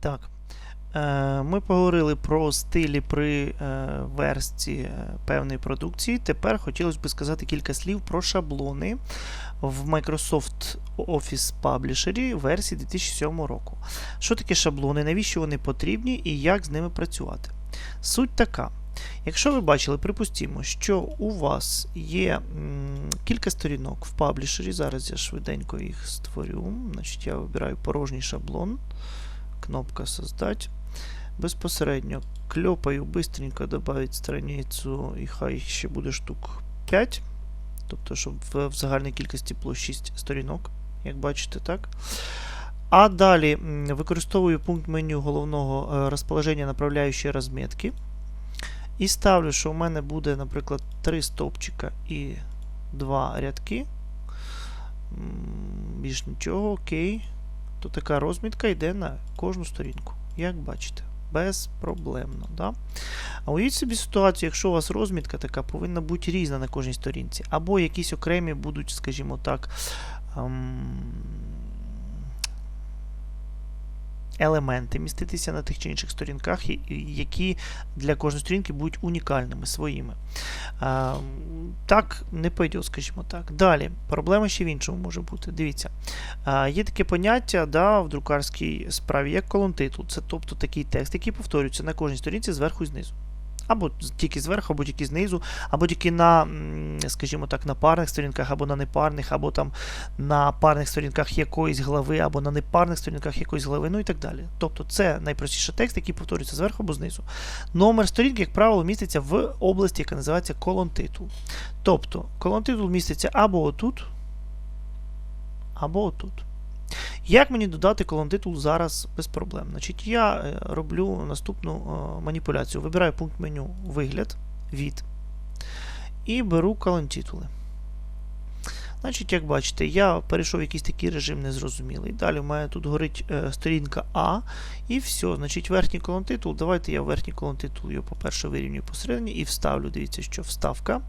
Так. Е, Ми поговорили про стилі при е, версті е, певної продукції. Тепер хотілося б сказати кілька слів про шаблони в Microsoft Office Publisher версії 2007 року. Що таке шаблони, навіщо вони потрібні і як з ними працювати? Суть така. Якщо ви бачили, припустімо, що у вас є кілька сторінок в паблішері, зараз я швиденько їх створю. Значить, я вибираю порожній шаблон, кнопка Создать. Безпосередньо кльопаю, быстренько добавить страницю, і хай ще буде штук 5. Тобто, щоб в, в загальній кількості було 6 сторінок, як бачите, так. А далі використовую пункт меню головного е, розположення направляючої розмітки. І ставлю, що у мене буде, наприклад, 3 стовпчика і 2 рядки. Більш нічого, окей. То така розмітка йде на кожну сторінку. Як бачите, безпроблемно. Да? А уявіть собі ситуацію, якщо у вас розмітка така повинна бути різна на кожній сторінці. Або якісь окремі будуть, скажімо так, ем, елементи міститися на тих чи інших сторінках, які для кожної сторінки будуть унікальними своїми. Так не пойде, скажімо так. Далі, проблема ще в іншому може бути. Дивіться, є таке поняття да, в друкарській справі, як колон-титул. Це тобто такий текст, який повторюється на кожній сторінці зверху і знизу. Або тільки зверху, або тільки знизу, або тільки на, скажімо так, на парних сторінках, або на непарних, або там на парних сторінках якоїсь глави, або на непарних сторінках якоїсь глави, ну і так далі. Тобто це найпростіший текст, який повторюється зверху або знизу. Номер сторінки, як правило, міститься в області, яка називається колон-титул. Тобто колон-титул міститься або отут, або отут. Як мені додати колон-титул зараз без проблем? Значить, я е, роблю наступну е, маніпуляцію. Вибираю пункт меню Вигляд, від і беру колон-титули. Значить, як бачите, я перейшов в якийсь такий режим незрозумілий. Далі в мене тут горить е, сторінка А, і все. Значить, верхній колон титул. Давайте я верхній колон титул його, по-перше, вирівнюю посередині і вставлю. Дивіться, що вставка.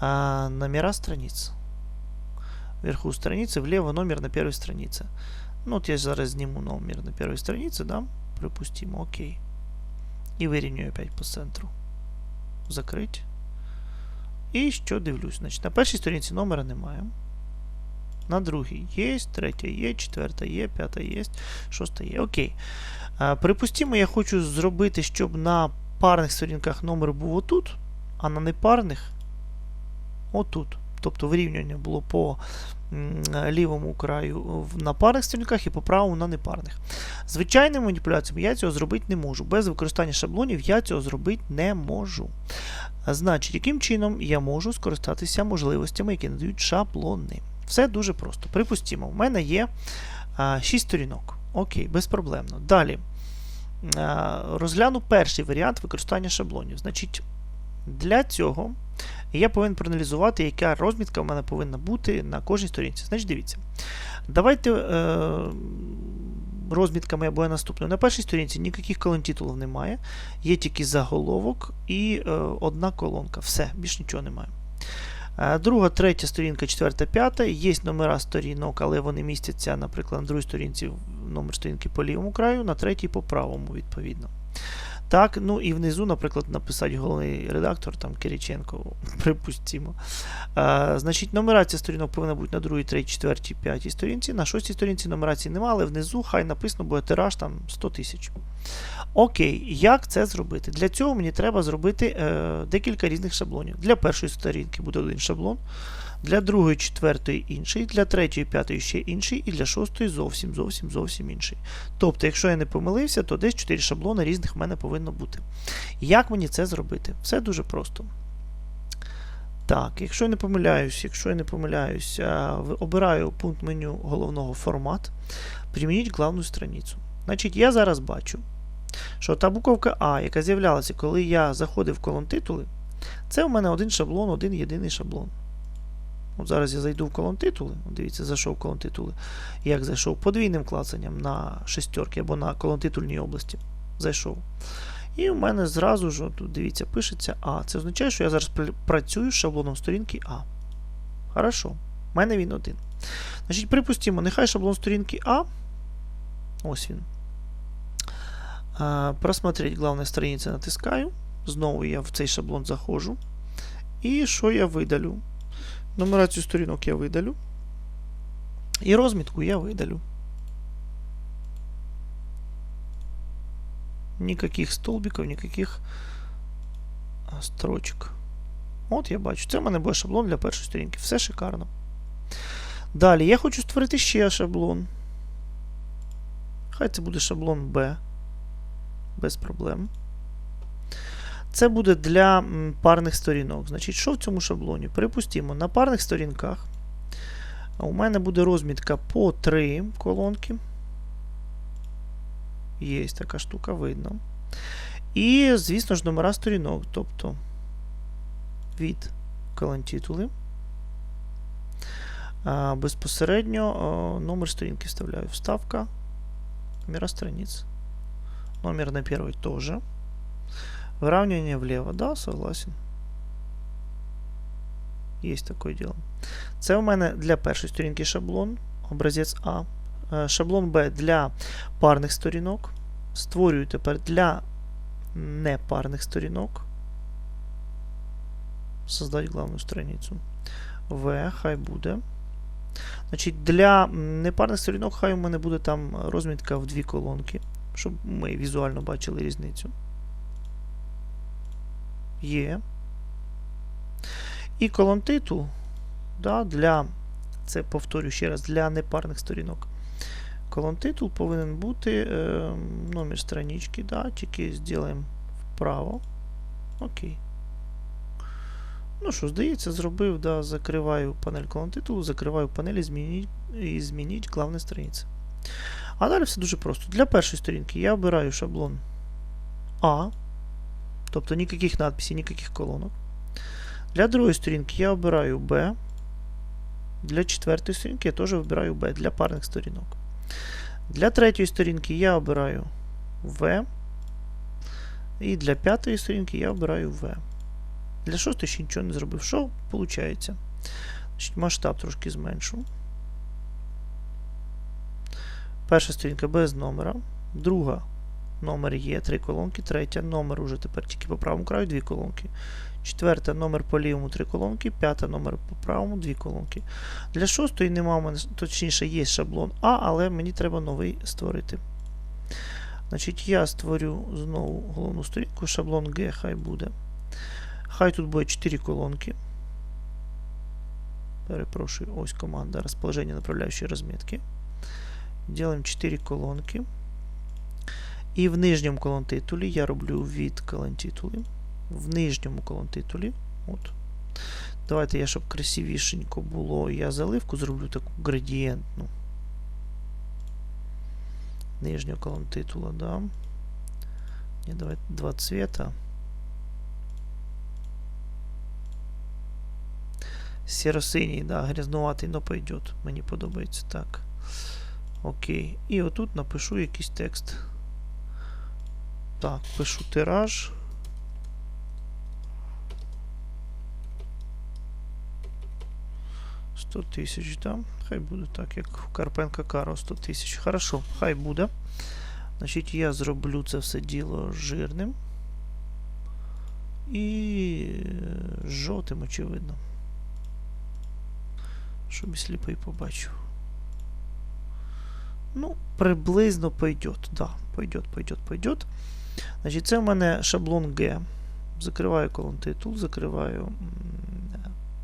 А, номера страниц. Вверху страницы, влево номер на первой странице. Ну, от я зараз зніму номер на первой странице, да? Припустимо, окей. І вирівнюю опять по центру. Закрить. І що дивлюсь? Значить, на першій сторінці номера немає. На другій є, третя є, четверта є, п'ята є, шоста є. Окей. А, припустимо, я хочу зробити, щоб на парних сторінках номер був отут, а на непарних отут. Тобто вирівнювання було по лівому краю на парних сторінках і по правому на непарних. Звичайними маніпуляціями я цього зробити не можу. Без використання шаблонів я цього зробити не можу. Значить, яким чином я можу скористатися можливостями, які надають шаблони? Все дуже просто. Припустімо, в мене є а, 6 сторінок. Окей, безпроблемно. Далі. А, розгляну перший варіант використання шаблонів. Значить, для цього я повинен проаналізувати, яка розмітка в мене повинна бути на кожній сторінці. Значить, дивіться. Давайте е, розмітками або наступною. На першій сторінці ніяких колон-титулів немає. Є тільки заголовок і е, одна колонка. Все, більш нічого немає. Е, Друга, третя сторінка, четверта, п'ята. Є номера сторінок, але вони містяться, наприклад, на другій сторінці номер сторінки по лівому краю, на третій по правому, відповідно. Так, ну і внизу, наприклад, написати головний редактор, там Кириченко, припустимо. А, значить, нумерація сторінок повинна бути на другій, третій, четвертій, п'ятій сторінці. На шостій сторінці нумерації немає, але внизу хай написано буде тираж там 100 тисяч. Окей, як це зробити? Для цього мені треба зробити е, декілька різних шаблонів. Для першої сторінки буде один шаблон, для другої, четвертої інший, для третьої, п'ятої ще інший, і для шостої зовсім зовсім зовсім інший. Тобто, якщо я не помилився, то десь 4 шаблони різних в мене повинно бути. Як мені це зробити? Все дуже просто. Так, якщо я не помиляюсь, якщо я не помиляюсь, обираю пункт меню головного формат, примініть главну страницю. Значить, я зараз бачу, що та буковка А, яка з'являлася, коли я заходив в колон титули, це у мене один шаблон, один єдиний шаблон. От зараз я зайду в колон титули. Дивіться, зайшов в колон титули. Як зайшов? Подвійним клацанням на шестерки або на колон титульній області. Зайшов. І у мене зразу ж, тут дивіться, пишеться А. Це означає, що я зараз працюю з шаблоном сторінки А. Хорошо. У мене він один. Значить, припустимо, нехай шаблон сторінки А. Ось він. Просмотреть главной страницы натискаю. Знову я в цей шаблон заходжу. І що я видалю? Нумерацію сторінок я видалю. І розмітку я видалю. Никаких столбиків, никаких строчок. От я бачу. Це в мене буде шаблон для першої сторінки. Все шикарно. Далі я хочу створити ще шаблон. Хай це буде шаблон B. Без проблем. Це буде для парних сторінок. Значить, що в цьому шаблоні? Припустимо, на парних сторінках у мене буде розмітка по 3 колонки. Є така штука, видно. І, звісно ж, номера сторінок. Тобто від колонтитули. Безпосередньо номер сторінки вставляю. Вставка. Номера страниц. Номер на первой тоже. Выравнивание влево, да, согласен. Есть такое дело. Це у мене для першої сторінки шаблон, образець А. Е, Шаблон Б для парних сторінок. Створюю тепер для непарних сторінок. Создать главну страницю. В, хай буде. Значить, для непарних сторінок хай у мене буде там розмітка в дві колонки, щоб ми візуально бачили різницю. Є. І колон титул да, для, це повторю ще раз, для непарних сторінок. Колон титул повинен бути е, номер странички, да, тільки зробимо вправо. Окей. Ну що, здається, зробив, да, закриваю панель колон титулу, закриваю панель і змініть, і змініть главні страниці. А далі все дуже просто. Для першої сторінки я обираю шаблон А, тобто ніяких надписей, ніяких колонок. Для другої сторінки я обираю Б. Для четвертої сторінки я теж вибираю Б для парних сторінок. Для третьої сторінки я обираю В. І для п'ятої сторінки я обираю В. Для шостої ще нічого не зробив. Що виходить? Значить, масштаб трошки зменшу. Перша сторінка без номера. Друга номер є, три колонки. Третя номер уже тепер тільки по правому краю, дві колонки. Четверта номер по лівому три колонки. П'ята номер по правому дві колонки. Для шостої нема мене, точніше, є шаблон А, але мені треба новий створити. Значить, я створю знову головну сторінку, шаблон G хай буде. Хай тут буде 4 колонки. Перепрошую, ось команда розположення направляючої розмітки. Делаем 4 колонки. І в нижньому колонтитулі я роблю від колонтитули. В нижньому колонтитулі. От. Давайте я, щоб красивішенько було, я заливку зроблю таку градієнтну. Нижнього колонтитула, да. Ні, давайте два цвета. Серо-синій, да, грязнуватий, но пойдет. Мені подобається так. Окей. І отут напишу якийсь текст. Так, пишу тираж. Сто тисяч, да? Хай буде так, як в Карпенка Каро 100 тисяч. Хорошо, хай буде. Значить, я зроблю це все діло жирним. І жовтим, очевидно. Щоб і сліпий побачив. Ну, приблизно пойдет. Да, пойдет, пойдет, пойдет. Значить, це в мене шаблон G. Закриваю колон титул, закриваю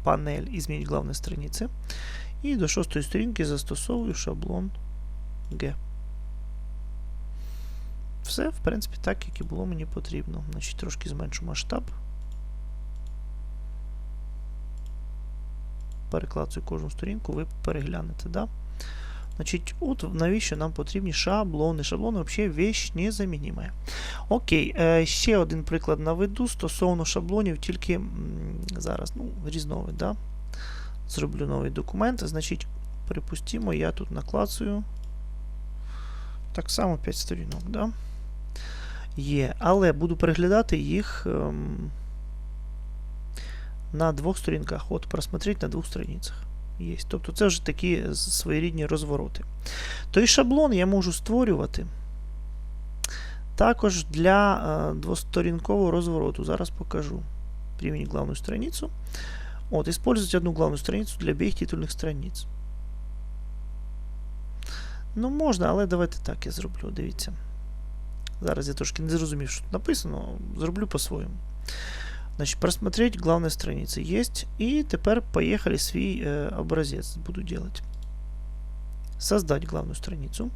панель і главні страниці. І до шостої сторінки застосовую шаблон G. Все, в принципі, так, як і було мені потрібно. Значить, трошки зменшу масштаб. Переклацую кожну сторінку, ви переглянете, да? Значить, от навіщо нам потрібні шаблони. Шаблони взагалі вещь незамінима. Окей, е, ще один приклад наведу стосовно шаблонів, тільки зараз ну, різновид. Да? Зроблю новий документ. Значить, припустимо, я тут наклацую. Так само 5 сторінок. Да? Є, але буду переглядати їх ем, на двох сторінках. От, просмотреть на двох страницях. Є. Тобто це вже такі своєрідні розвороти. Той шаблон я можу створювати Також для е, двосторінкового розвороту. Зараз покажу. Применить главную страницу. Вот, использовать одну главную страницу для обеих титульних страниць. Ну, можна, але давайте так я зроблю. Дивіться. Зараз я трошки не зрозумів, що тут написано. Зроблю по-своєму. Значит, просмотреть главная страница есть. И теперь поехали свой э, образец буду делать. Создать главную страницу.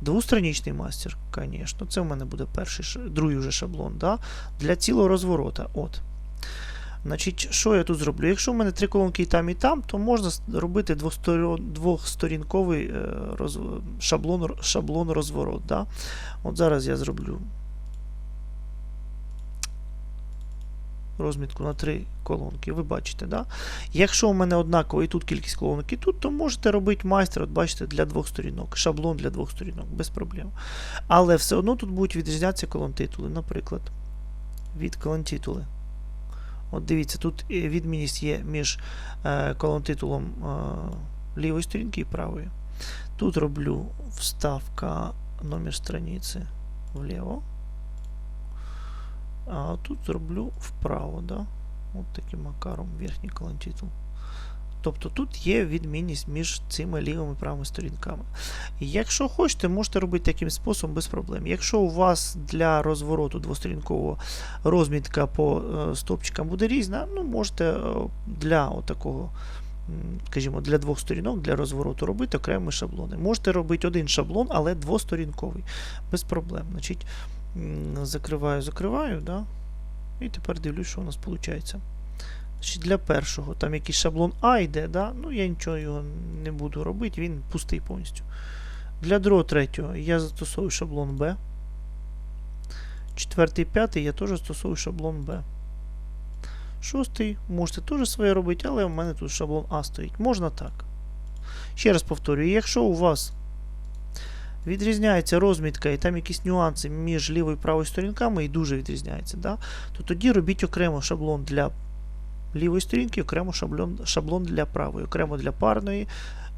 Двустраничний мастер, конечно. Це в мене буде перший, другий вже шаблон. Да? Для цілого розворота. От. Значить, що я тут зроблю? Якщо в мене три колонки і там, і там, то можна робити двохсторінковий е, шаблон, шаблон розворот. Да? От зараз я зроблю розмітку на три колонки. Ви бачите, да? Якщо у мене однаково і тут кількість колонок, і тут, то можете робити майстер, от бачите, для двох сторінок. Шаблон для двох сторінок, без проблем. Але все одно тут будуть відрізнятися колонтитули. Наприклад, від колонтитули. От дивіться, тут е, відмінність є між е, колонтитулом е, лівої сторінки і правої. Тут роблю вставка номер страниці вліво. А тут зроблю вправо, да? От таким макаром верхній колонтитул. Тобто тут є відмінність між цими лівими і правими сторінками. Якщо хочете, можете робити таким способом без проблем. Якщо у вас для розвороту двосторінкового розмітка по е, стопчикам буде різна, ну можете е, для отакого, скажімо, для двох сторінок, для розвороту робити окремі шаблони. Можете робити один шаблон, але двосторінковий. Без проблем. Значить, закриваю, закриваю, да? і тепер дивлюсь, що у нас виходить. Для першого там якийсь шаблон А йде, да? ну я нічого його не буду робити, він пустий повністю. Для другого, третього я застосовую шаблон Б. Четвертий, п'ятий я теж застосовую шаблон Б. Шостий можете теж своє робити, але в мене тут шаблон А стоїть. Можна так. Ще раз повторюю, якщо у вас відрізняється розмітка і там якісь нюанси між лівою і правою сторінками і дуже відрізняється, да? то тоді робіть окремо шаблон для лівої сторінки, окремо шаблон, шаблон для правої, окремо для парної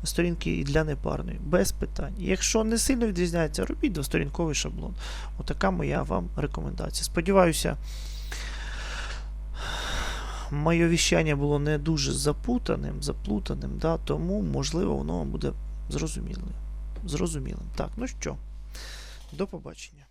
сторінки і для непарної. Без питань. Якщо не сильно відрізняється, робіть двосторінковий шаблон. Отака моя вам рекомендація. Сподіваюся, моє віщання було не дуже запутаним, заплутаним, да, тому, можливо, воно вам буде зрозумілим. Зрозумілим. Так, ну що, до побачення.